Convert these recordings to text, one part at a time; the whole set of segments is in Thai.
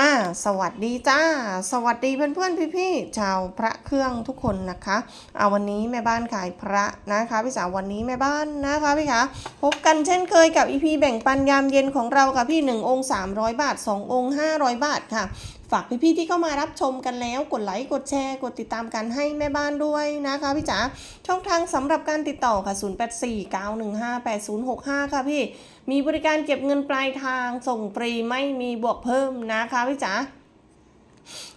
อ่าสวัสดีจ้า สวัสดีเพื่อนเพื่อนพี่พี่ชาวพระเครื่องทุกคนนะคะเอาวันนี้แม่บ้านขายพระนะคะพี่สาววันนี้แม่บ้านนะคะพี่คะพบกันเช่นเคยกับอีพีแบ่งปันยามเย็นของเราค่ะพี่1องค์300 บาท 2 องค์ 500 บาทค่ะ ฝากพี่ๆที่เข้ามารับชมกันแล้ว กดไลค์กดแชร์ กดติดตามกันให้แม่บ้านด้วยนะคะพี่จ๋าช่องทางสำหรับการติดต่อค่ะ0849158065 ค่ะพี่ มีบริการเก็บเงินปลายทางส่งฟรีไม่มีบวกเพิ่มนะคะพี่จ๋า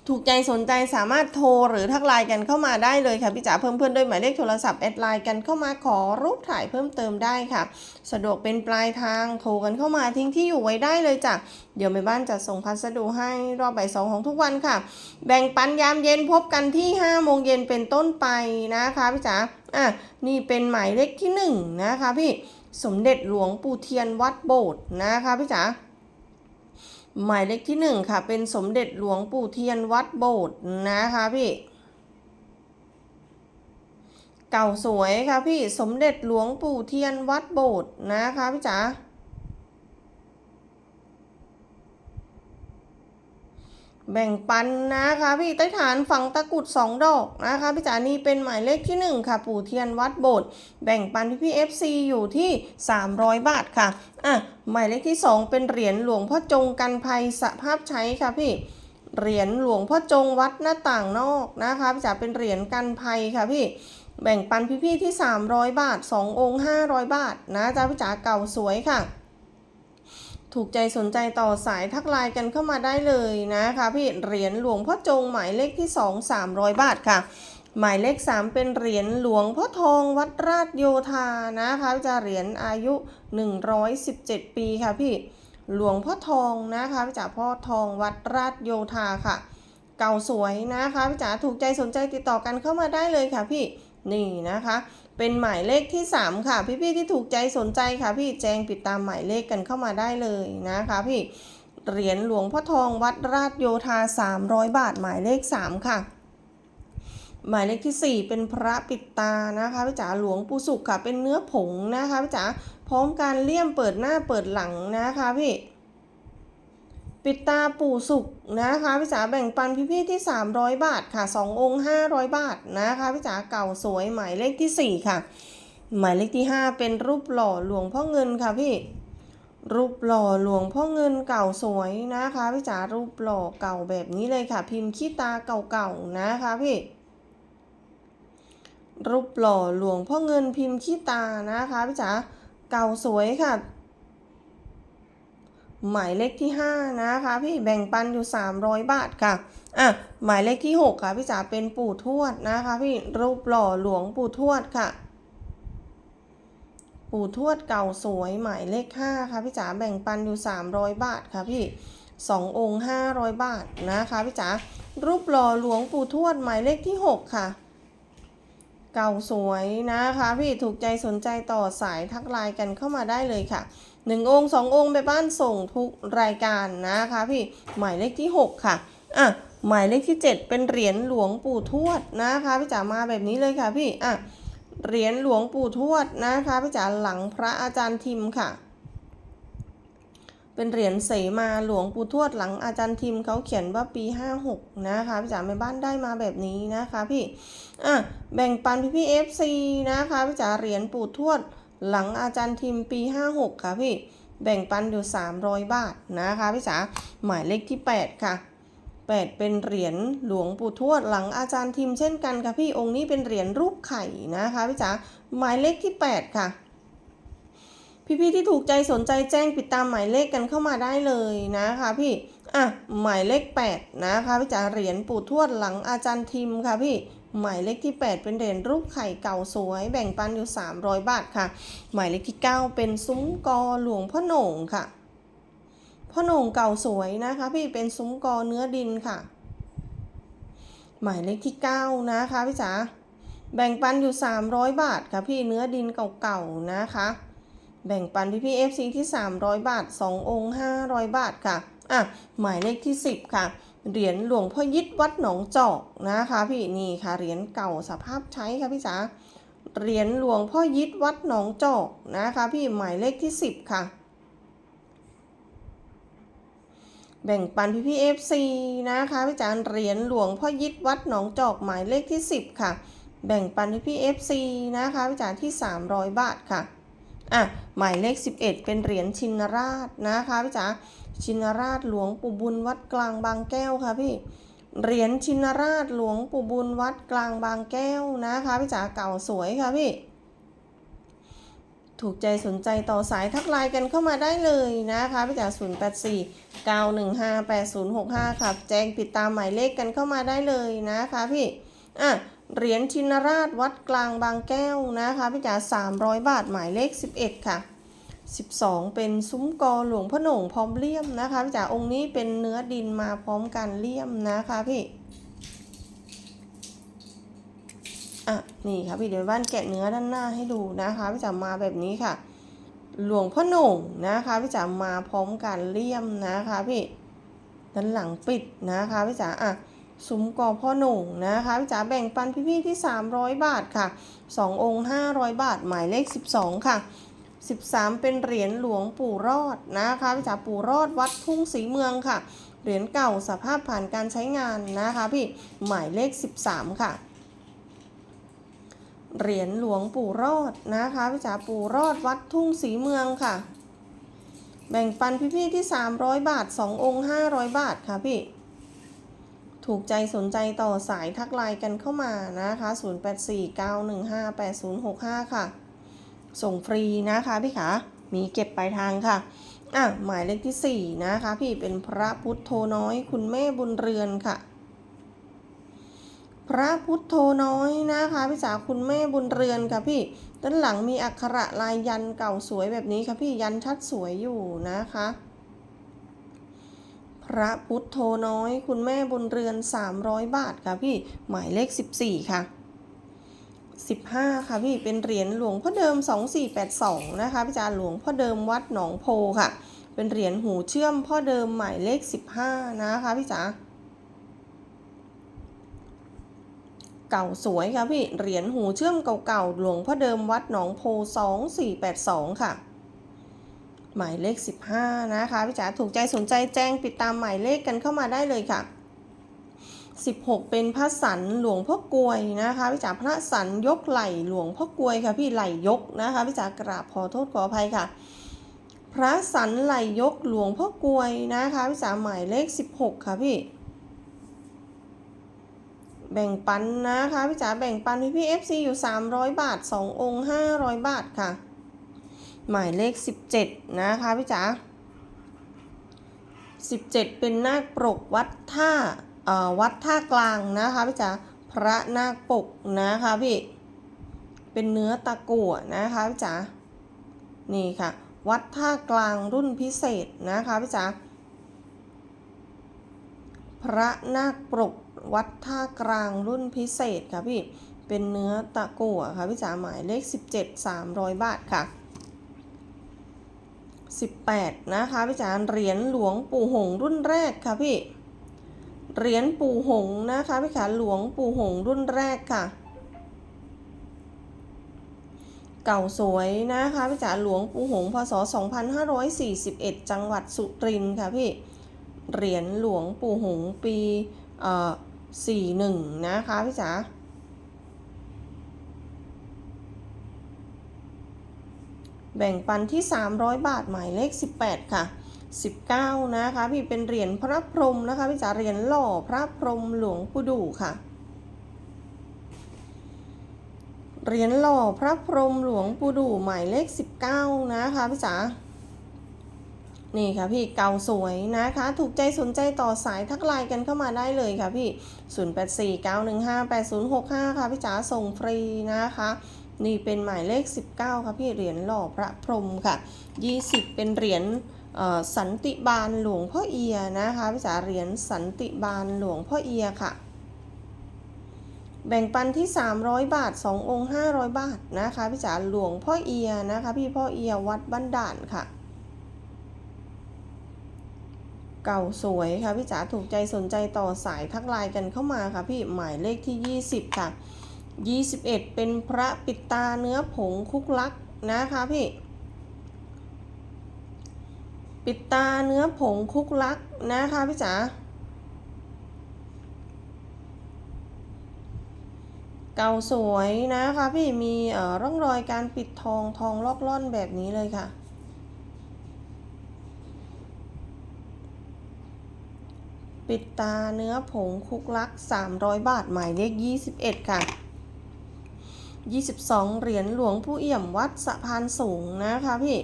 ถูกใจสนใจสามารถโทรหรือทักไลน์กันเข้ามาได้เลยค่ะพี่จ๋าเพิ่มเพื่อนด้วยหมายเลขโทรศัพท์แอดไลน์กันเข้ามาขอรูปถ่ายเพิ่มเติมได้ค่ะ สะดวกเป็นปลายทางโทรกันเข้ามาทิ้งที่อยู่ไว้ได้เลยจ้ะเดี๋ยวแม่บ้านจะส่งพัสดุให้รอบบ่ายสองของทุกวันค่ะ แบ่งปันยามเย็นพบกันที่5โมงเย็นเป็นต้นไปนะคะพี่จ๋าอะนี่เป็นหมายเลขที่หนึ่งนะคะพี่สมเด็จหลวงปู่เทียนวัดโบสถ์นะคะพี่จ๋า หมายเลขที่หนึ่งค่ะ เป็นสมเด็จหลวงปู่เทียนวัดโบสถ์นะคะพี่ เก่าสวยค่ะพี่สมเด็จหลวงปู่เทียนวัดโบสถ์นะคะพี่จ๋า แบ่งปันนะคะพี่ใต้ฐานฝังตะกุดสองดอกนะคะพี่จ๋านี่เป็นหมายเลขที่หนึ่งค่ะ ปู่เทียนวัดโบสถ์แบ่งปันพี่พี่เอฟซีอยู่ที่ 300 บาทค่ะอะหมายเลขที่สองเป็นเหรียญหลวงพ่อจงกันภัยสภาพใช้ค่ะพี่เหรียญหลวงพ่อจงวัดหน้าต่างนอกนะคะพี่จ๋าเป็นเหรียญกันภัยค่ะพี่แบ่งปันพี่ๆที่ 300 บาท 2 องค์ 500 บาท นะจ๊ะพี่จ๋าเก่าสวยค่ะ ถูกใจสนใจต่อสายทักไลน์กันเข้ามาได้เลยนะคะพี่เหรียญหลวงพ่อจงหมายเลขที่ 2 300 บาทค่ะ หมายเลข 3 เป็นเหรียญหลวงพ่อทองวัดราชโยธานะคะพี่จ๋าเหรียญอายุ 117 ปีค่ะพี่หลวงพ่อทองนะคะพี่จ๋าพ่อทองวัดราชโยธาค่ะ เก่าสวยนะคะพี่จ๋าถูกใจสนใจติดต่อกันเข้ามาได้เลยค่ะพี่นี่นะคะ เป็นหมายเลขที่ 3 ค่ะ พี่ๆที่ถูกใจสนใจค่ะ พี่แจ้งปิดตามหมายเลขกันเข้ามาได้เลยนะคะพี่เหรียญหลวงพ่อทองวัดราชโยธา 300 บาทหมายเลข 3 ค่ะหมายเลขที่ 4 เป็นพระปิดตานะคะพี่จ๋าหลวงปู่สุขค่ะ เป็นเนื้อผงนะคะพี่จ๋าพร้อมการเลี่ยมเปิดหน้าเปิดหลังนะคะพี่ ปิดตาปู่สุกนะคะพี่จ๋าแบ่งปันพี่ๆที่ 300 บาทค่ะ 2 องค์ 500 บาทนะคะพี่จ๋าเก่าสวยหมายเลขที่ 4 ค่ะ หมายเลขที่ 5 เป็นรูปหล่อหลวงพ่อเงินค่ะพี่ รูปหล่อหลวงพ่อเงินเก่าสวยนะคะพี่จ๋ารูปหล่อเก่าแบบนี้เลยค่ะ พิมพ์ขี้ตาเก่าๆนะคะพี่รูปหล่อหลวงพ่อเงินพิมพ์ขี้ตานะคะพี่จ๋าเก่าสวยค่ะ หมายเลขที่ 5 นะคะพี่แบ่งปันอยู่ 300 บาทค่ะอะหมายเลขที่ 6 ค่ะ พี่จ๋าเป็นปู่ทวดนะคะ พี่รูปหล่อหลวงปู่ทวดค่ะ ปู่ทวดเก่าสวยหมายเลข 5 ค่ะพี่จ๋าแบ่งปันอยู่ 300 บาทค่ะพี่2องค์500 บาทนะคะพี่จ๋ารูปหล่อหลวงปู่ทวดหมายเลขที่ 6 ค่ะ เก่าสวยนะคะพี่ถูกใจสนใจต่อสายทักไลน์กันเข้ามาได้เลยค่ะหนึ่งองค์สององค์ไปบ้านส่งทุกรายการนะคะพี่หมายเลขที่ 6 ค่ะอะหมายเลขที่ 7 เป็นเหรียญหลวงปู่ทวดนะคะพี่จ๋ามาแบบนี้เลยค่ะพี่อะเหรียญหลวงปู่ทวดนะคะพี่จ๋าหลังพระอาจารย์ทิมค่ะ เป็นเหรียญเสมาหลวงปู่ทวดหลังอาจารย์ทิมเขาเขียนว่าปี 56 นะคะพี่จ๋าแม่บ้านได้มาแบบนี้นะคะพี่อะแบ่งปันพี่พี่เอฟซีนะคะพี่จ๋าเหรียญปู่ทวดหลังอาจารย์ทิมปี 56 ค่ะพี่แบ่งปันอยู่ 300 บาทนะคะพี่จ๋าหมายเลขที่ 8 ค่ะ 8 เป็นเหรียญหลวงปู่ทวดหลังอาจารย์ทิมเช่นกันค่ะพี่องค์นี้เป็นเหรียญรูปไข่นะคะพี่จ๋าหมายเลขที่ 8 ค่ะ พี่ๆที่ถูกใจสนใจแจ้งปิดตามหมายเลขกันเข้ามาได้เลยนะคะพี่อะหมายเลข 8 นะคะพี่จ๋าเหรียญปู่ทวดหลังอาจารย์ทิมค่ะพี่หมายเลขที่ 8 เป็นเหรียญรูปไข่เก่าสวย แบ่งปันอยู่ 300 บาทค่ะ หมายเลขที่ 9 เป็นซุ้มกอหลวงพ่อโหน่งค่ะพ่อโหน่งเก่าสวยนะคะ พี่เป็นซุ้มกอเนื้อดินค่ะ หมายเลขที่ 9 นะคะพี่จ๋าแบ่งปันอยู่ 300 บาทค่ะพี่เนื้อดินเก่าๆนะคะ แบ่งปันพี่พี่เอฟซีที่ 300 บาท 2 องค์ 500 บาทค่ะ อะ หมายเลขที่ 10 ค่ะ เหรียญหลวงพ่อยิดวัดหนองจอกนะคะพี่นี่ค่ะ เหรียญเก่าสภาพใช้ค่ะพี่จ๋า เหรียญหลวงพ่อยิดวัดหนองจอกนะคะพี่หมายเลขที่ 10 ค่ะ แบ่งปันพี่พี่เอฟซีนะคะพี่จ๋า เหรียญหลวงพ่อยิดวัดหนองจอกหมายเลขที่ 10 ค่ะ แบ่งปันพี่พี่เอฟซีนะคะพี่จ๋าที่ 300 บาทค่ะ อะหมายเลข 11 เป็นเหรียญชินราชนะคะพี่จ๋าชินราชหลวงปู่บุญวัดกลางบางแก้วค่ะพี่เหรียญชินราชหลวงปู่บุญวัดกลางบางแก้วนะคะพี่จ๋าเก่าสวยค่ะพี่ ถูกใจสนใจต่อสายทักไลน์กันเข้ามาได้เลยนะคะพี่จ๋า0 8 4 9 1 5 8 0 6 5ครับแจ้งติดตามหมายเลขกันเข้ามาได้เลยนะคะพี่อะ เหรียญชินราชวัดกลางบางแก้วนะคะพี่จ๋า300บาทหมายเลข11ค่ะ12เป็นซุ้มกอหลวงพ่อหน่งพร้อมเลี่ยมนะคะพี่จ๋าองค์นี้เป็นเนื้อดินมาพร้อมกันเลี่ยมนะคะพี่อะนี่ค่ะพี่เดี๋ยวบ้านแกะเนื้อด้านหน้าให้ดูนะคะพี่จ๋ามาแบบนี้ค่ะ หลวงพ่อหน่งนะคะพี่จ๋ามาพร้อมกันเลี่ยมนะคะพี่ด้านหลังปิดนะคะพี่จ๋าอะ ซุ้มกอพ่อหนุ่งนะคะพี่จ๋าแบ่งปันพี่ๆที่ 300 บาทค่ะ 2 องค์ 500 บาท หมายเลข 12 ค่ะ 13 เป็นเหรียญหลวงปู่รอดนะคะพี่จ๋าปู่รอดวัดทุ่งศรีเมืองค่ะ เหรียญเก่าสภาพผ่านการใช้งานนะคะพี่หมายเลข 13 ค่ะเหรียญหลวงปู่รอดนะคะพี่จ๋าปู่รอดวัดทุ่งศรีเมืองค่ะ แบ่งปันพี่ๆที่ 300 บาท 2 องค์ 500 บาทค่ะพี่ ถูกใจสนใจต่อสายทักไลน์กันเข้ามานะคะ 0849158065 ค่ะ ส่งฟรีนะคะพี่ขามีเก็บปลายทางค่ะ อะ หมายเลขที่ 4 นะคะ พี่เป็นพระพุทโธน้อย คุณแม่บุญเรือนค่ะ พระพุทโธน้อยนะคะพี่จ๋าคุณแม่บุญเรือนค่ะพี่ด้านหลังมีอักขระลายยันเก่าสวยแบบนี้ค่ะพี่ยันชัดสวยอยู่นะคะ พระพุทโธน้อย คุณแม่บุญเรือน 300 บาทค่ะพี่หมายเลข 14 ค่ะ 15 ค่ะพี่เป็นเหรียญหลวงพ่อเดิม 2482 นะคะพี่จ๋าหลวงพ่อเดิมวัดหนองโพค่ะ เป็นเหรียญหูเชื่อมพ่อเดิมหมายเลข 15 นะคะพี่จ๋าเก่าสวยค่ะพี่เหรียญหูเชื่อมเก่าๆหลวงพ่อเดิมวัดหนองโพ 2482 ค่ะ หมายเลข 15 นะคะพี่จ๋าถูกใจสนใจแจ้งติดตามหมายเลขกันเข้ามาได้เลยค่ะ 16 เป็นพระสันหลวงพ่อกลวยนะคะพี่จ๋าพระสันยกไหลหลวงพ่อกลวยค่ะพี่ไหลยกนะคะพี่จ๋ากราบขอโทษขออภัยค่ะ พระสันไหลยกหลวงพ่อกลวยนะคะพี่จ๋าหมายเลข 16 ค่ะพี่แบ่งปันนะคะพี่จ๋าแบ่งปันพี่พี่เอฟซีอยู่ 300 บาท 2 องค์ 500 บาทค่ะ หมายเลข 17 นะคะพี่จ๋า17 เป็นนาคปกวัดท่าอ่อวัดท่ากลางนะคะพี่จ๋าพระนาคปกนะคะพี่ เป็นเนื้อตะกั่วนะคะพี่จ๋านี่ค่ะ วัดท่ากลางรุ่นพิเศษนะคะพี่จ๋าพระนาคปกวัดท่ากลางรุ่นพิเศษค่ะพี่ เป็นเนื้อตะกั่วค่ะพี่จ๋าหมายเลข 17 300 บาทค่ะ 18 นะคะพี่จ๋าเหรียญหลวงปู่หงรุ่นแรกค่ะพี่ เหรียญปู่หงนะคะพี่ขาหลวงปู่หงรุ่นแรกค่ะ เก่าสวยนะคะพี่จ๋าหลวงปู่หงพศ 2541 จังหวัดสุรินทร์ค่ะพี่ เหรียญหลวงปู่หงปีเอ่อ41 นะคะพี่จ๋า แบ่งปันที่ 300 บาทหมายเลข 18 ค่ะ 19 นะคะ พี่เป็นเหรียญพระพรหมนะคะ พี่จ๋าเหรียญหล่อพระพรหมหลวงปู่ดูค่ะ เหรียญหล่อพระพรหมหลวงปู่ดูหมายเลข 19 นะคะพี่จ๋านี่ค่ะพี่เก่าสวยนะคะ ถูกใจสนใจต่อสายทักไลน์กันเข้ามาได้เลยค่ะพี่ 0849158065 ค่ะพี่จ๋าส่งฟรีนะคะ นี่เป็นหมายเลข 19ค่ะพี่เหรียญหล่อพระพรหมค่ะ 20 เป็นเหรียญสันติบาลหลวงพ่อเอียนะคะพี่จ๋าเหรียญสันติบาลหลวงพ่อเอียค่ะ แบ่งปันที่ 300 บาท 2 องค์ 500 บาทนะคะพี่จ๋าหลวงพ่อเอียนะคะพี่พ่อเอียวัดบ้านด่านค่ะ เก่าสวยค่ะพี่จ๋าถูกใจสนใจต่อสายทักไลน์กันเข้ามาค่ะพี่หมายเลขที่ 20 ค่ะ 21 เป็นพระปิดตาเนื้อผงคุกลักนะคะพี่ ปิดตาเนื้อผงคุกลักนะคะพี่จ๋าเก่าสวยนะคะพี่มีร่องรอยการปิดทองทองลอกล่อนแบบนี้เลยค่ะ ปิดตาเนื้อผงคุกลัก 300 บาทหมายเลข 21 ค่ะ 22 เหรียญหลวงผู้เอี่ยมวัดสะพานสูงนะคะพี่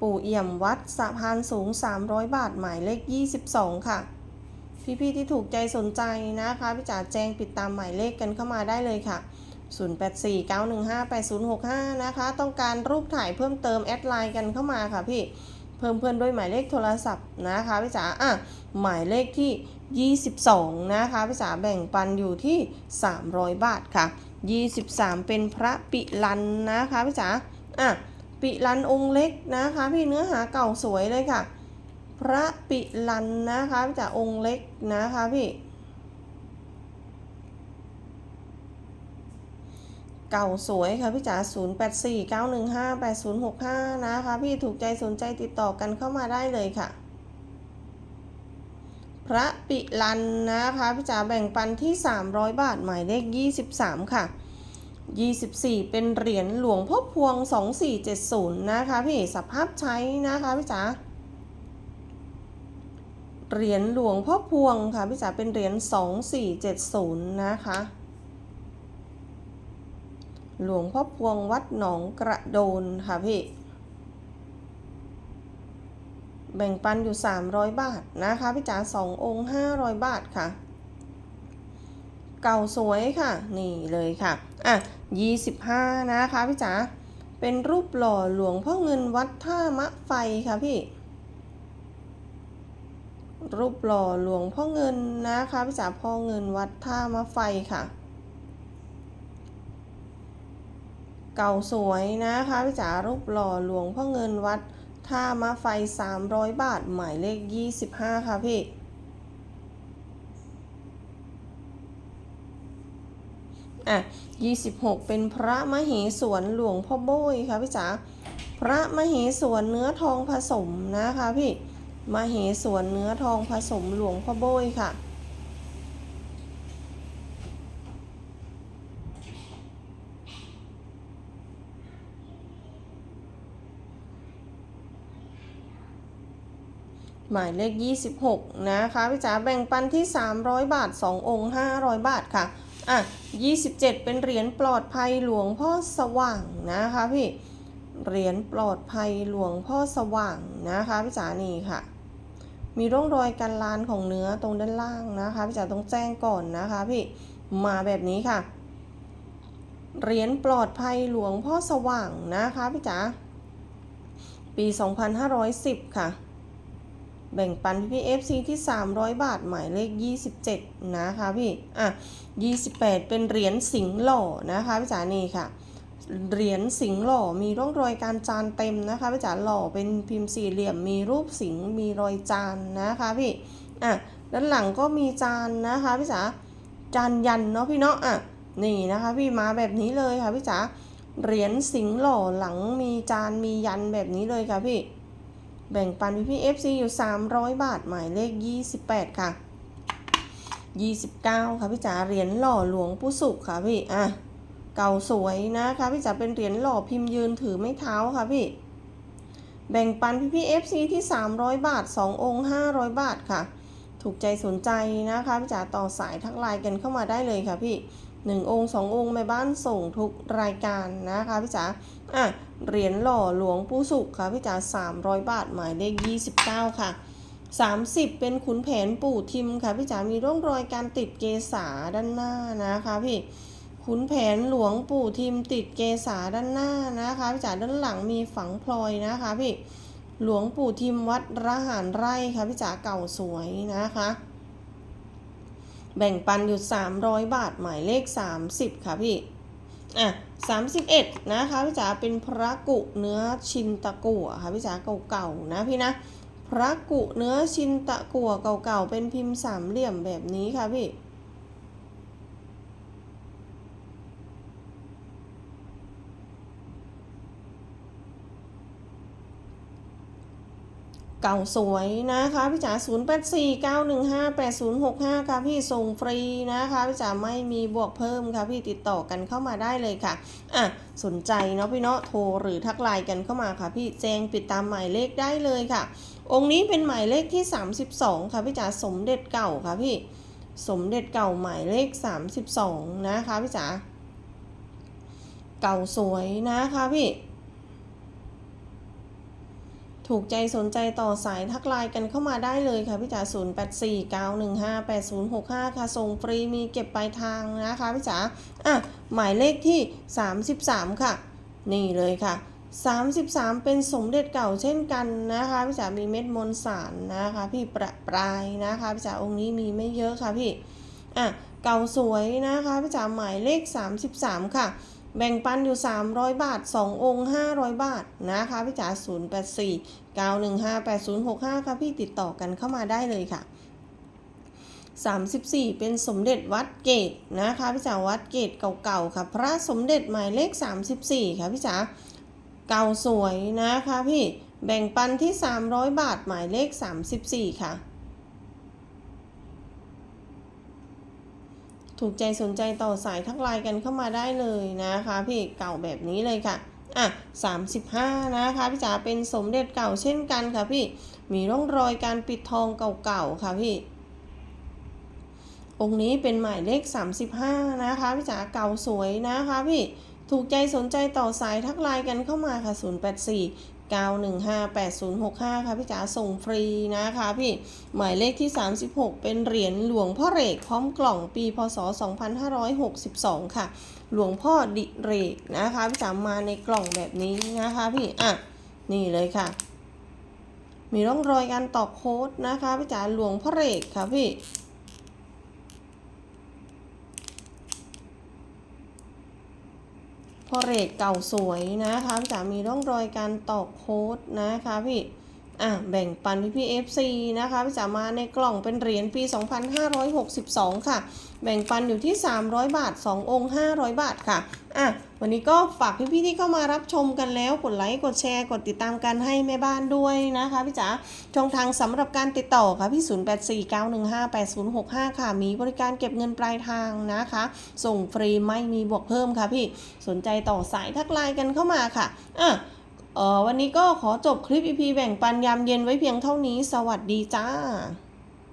ปู่เอี่ยมวัดสะพานสูง 300 บาทหมายเลข 22 ค่ะ พี่ๆที่ถูกใจสนใจนะคะพี่จ๋าแจ้งปิดตามหมายเลขกันเข้ามาได้เลยค่ะ 0849158065 นะคะ ต้องการรูปถ่ายเพิ่มเติมแอดไลน์กันเข้ามาค่ะพี่เพิ่มเพื่อนด้วยหมายเลขโทรศัพท์นะคะพี่จ๋าอะหมายเลขที่ 22 นะคะพี่จ๋าแบ่งปันอยู่ที่ 300 บาทค่ะ 23 เป็นพระปิลันนะคะพี่จ๋าอะปิลันองค์เล็กนะคะ พี่เนื้อหาเก่าสวยเลยค่ะ พระปิลันนะคะพี่จ๋าองค์เล็กนะคะพี่เก่าสวยค่ะพี่จ๋า0849158065 นะคะ พี่ถูกใจสนใจติดต่อกันเข้ามาได้เลยค่ะ พระปิลันนะคะพี่จ๋าแบ่งปันที่ 300 บาทหมายเลข 23 ค่ะ 24 เป็นเหรียญหลวงพ่อพวง 2470 นะคะพี่สภาพใช้นะคะพี่จ๋าเหรียญหลวงพ่อพวงค่ะพี่จ๋าเป็นเหรียญ 2470 นะคะหลวงพ่อพวงวัดหนองกระโดนค่ะพี่ แบ่งปันอยู่ 300 บาทนะคะพี่จ๋า2องค์ 500 บาทค่ะ เก่าสวยค่ะ นี่เลยค่ะ อะ 25 นะคะพี่จ๋าเป็นรูปหล่อหลวงพ่อเงินวัดท่ามะไฟค่ะพี่ รูปหล่อหลวงพ่อเงินนะคะพี่จ๋าพ่อเงินวัดท่ามะไฟค่ะเก่าสวยนะคะพี่จ๋ารูปหล่อหลวงพ่อเงินวัด ท่ามะไฟ 300 บาท หมายเลข 25 ค่ะพี่ อะ 26 เป็นพระมเหสวนหลวงพ่อโบยค่ะพี่จ๋า พระมเหสวนเนื้อทองผสมนะคะพี่ มเหสวนเนื้อทองผสมหลวงพ่อโบยค่ะ หมายเลข 26 นะคะพี่จ๋าแบ่งปันที่ 300 บาท 2 องค์ 500 บาทค่ะ อะ 27 เป็นเหรียญปลอดภัยหลวงพ่อสว่างนะคะพี่ เหรียญปลอดภัยหลวงพ่อสว่างนะคะพี่จ๋านี่ค่ะ มีร่องรอยการลานของเนื้อตรงด้านล่างนะคะพี่จ๋าต้องแจ้งก่อนนะคะพี่ มาแบบนี้ค่ะ เหรียญปลอดภัยหลวงพ่อสว่างนะคะพี่จ๋า ปี 2510 ค่ะ แบ่งปันพี่เอฟซีที่ 300 บาทหมายเลข 27 นะคะพี่ อะ 28 เป็นเหรียญสิงห์หล่อนะคะพี่จ๋านี่ค่ะ เหรียญสิงห์หล่อมีร่องรอยการจานเต็มนะคะพี่จ๋าหล่อเป็นพิมพ์สี่เหลี่ยมมีรูปสิงห์มีรอยจานนะคะพี่ อะ ด้านหลังก็มีจานนะคะพี่จ๋าจานยันเนาะพี่เนาะ อะ นี่นะคะพี่มาแบบนี้เลยค่ะพี่จ๋า เหรียญสิงห์หล่อหลังมีจานมียันแบบนี้เลยค่ะพี่ แบ่งปันพี่พี่ FC อยู่ 300 บาท หมายเลข 28 ค่ะ 29 ค่ะพี่จ๋า เหรียญหล่อหลวงปู่สุขค่ะพี่ อะ เก่าสวยนะคะพี่จ๋า เป็นเหรียญหล่อพิมพ์ยืนถือไม่เท้าค่ะพี่ แบ่งปันพี่พี่ FC ที่ 300 บาท 2 องค์ 500 บาทค่ะ ถูกใจสนใจนะคะพี่จ๋า ต่อสายทักไลน์กันเข้ามาได้เลยค่ะพี่หนึ่งองค์สององค์แม่บ้านส่งทุกรายการนะคะพี่จ๋า อะ เหรียญหล่อหลวงปู่สุขค่ะพี่จ๋า300 บาทหมายเลข 29 ค่ะ 30 เป็นขุนแผนปู่ทิมค่ะพี่จ๋ามีร่องรอยการติดเกษาด้านหน้านะคะพี่ขุนแผนหลวงปู่ทิมติดเกษาด้านหน้านะคะพี่จ๋าด้านหลังมีฝังพลอยนะคะพี่หลวงปู่ทิมวัดระหารไร่ค่ะพี่จ๋าเก่าสวยนะคะ แบ่งปันอยู่ 300 บาทหมายเลข 30 ค่ะพี่ อะ31นะคะพี่จ๋าเป็นพระกุเนื้อชินตะกั่วค่ะพี่จ๋าเก่าๆนะพี่นะ พระกุเนื้อชินตะกั่วเก่าๆเป็นพิมพ์สามเหลี่ยมแบบนี้ค่ะพี่ เก่าสวยนะคะพี่จ๋า0849158065ค่ะพี่ส่งฟรีนะคะพี่จ๋าไม่มีบวกเพิ่มค่ะพี่ติดต่อกันเข้ามาได้เลยค่ะอะสนใจเนาะพี่เนาะโทรหรือทักไลน์กันเข้ามาค่ะ พี่แจ้งปิดตามหมายเลขได้เลยค่ะ องค์นี้เป็นหมายเลขที่ 32 ค่ะพี่จ๋าสมเด็จเก่าค่ะพี่สมเด็จเก่าหมายเลข 32 นะคะพี่จ๋าเก่าสวยนะคะพี่ ถูกใจสนใจต่อสายทักไลน์กันเข้ามาได้เลยค่ะพี่จ๋า0849158065 ค่ะส่งฟรีมีเก็บปลายทางนะคะพี่จ๋าอะหมายเลขที่ 33 ค่ะ นี่เลยค่ะ 33 เป็นสมเด็จเก่าเช่นกันนะคะพี่จ๋ามีเม็ดมนสารนะคะ พี่ประปรายนะคะพี่จ๋าองค์นี้มีไม่เยอะค่ะพี่อะเก่าสวยนะคะพี่จ๋าหมายเลข 33 ค่ะ แบ่งปันอยู่ 300 บาท 2 องค์ 500 บาทนะคะพี่จ๋า084 9158065 ค่ะพี่ติดต่อกันเข้ามาได้เลยค่ะ 34 เป็นสมเด็จวัดเกตนะคะพี่จ๋าวัดเกตเก่าๆค่ะ พระสมเด็จหมายเลข 34 ค่ะพี่จ๋าเก่าสวยนะคะพี่แบ่งปันที่ 300 บาทหมายเลข 34 ค่ะ ถูกใจสนใจต่อสายทักไลน์กันเข้ามาได้เลยนะคะพี่เก่าแบบนี้เลยค่ะอะ35 นะคะพี่จ๋าเป็นสมเด็จเก่าเช่นกันค่ะพี่มีร่องรอยการปิดทองเก่าๆค่ะพี่ องค์นี้เป็นหมายเลข 35 นะคะพี่จ๋าเก่าสวยนะคะพี่ถูกใจสนใจต่อสายทักไลน์กันเข้ามาค่ะ 084 9158065 ค่ะพี่จ๋าส่งฟรีนะคะพี่ หมายเลขที่ 36 เป็นเหรียญหลวงพ่อเรกพร้อมกล่องปีพศ 2562 ค่ะ หลวงพ่อดิเรกนะคะพี่จ๋ามาในกล่องแบบนี้นะคะพี่อะนี่เลยค่ะ มีร่องรอยการตอกโค้ดนะคะพี่จ๋าหลวงพ่อเรกค่ะพี่ พอเรทเก่าสวยนะคะ จะมีร่องรอยการตอกโค้ดนะคะพี่ อะแบ่งปันพี่พี่ FC นะคะพี่จ๋ามาในกล่องเป็นเหรียญปี 2562 ค่ะ แบ่งปันอยู่ที่ 300 บาท 2 องค์ 500 บาทค่ะอะวันนี้ก็ฝากพี่พี่ที่เข้ามารับชมกันแล้วกดไลค์กดแชร์ กดติดตามกันให้แม่บ้านด้วยนะคะพี่จ๋าช่องทางสำหรับการติดต่อค่ะพี่ 0849158065 ค่ะ มีบริการเก็บเงินปลายทางนะคะ ส่งฟรีไม่มีบวกเพิ่มค่ะพี่สนใจต่อสายทักไลน์กันเข้ามาค่ะอะ วันนี้ก็ขอจบคลิป EP แบ่งปันยามเย็นไว้เพียงเท่านี้ สวัสดีจ้า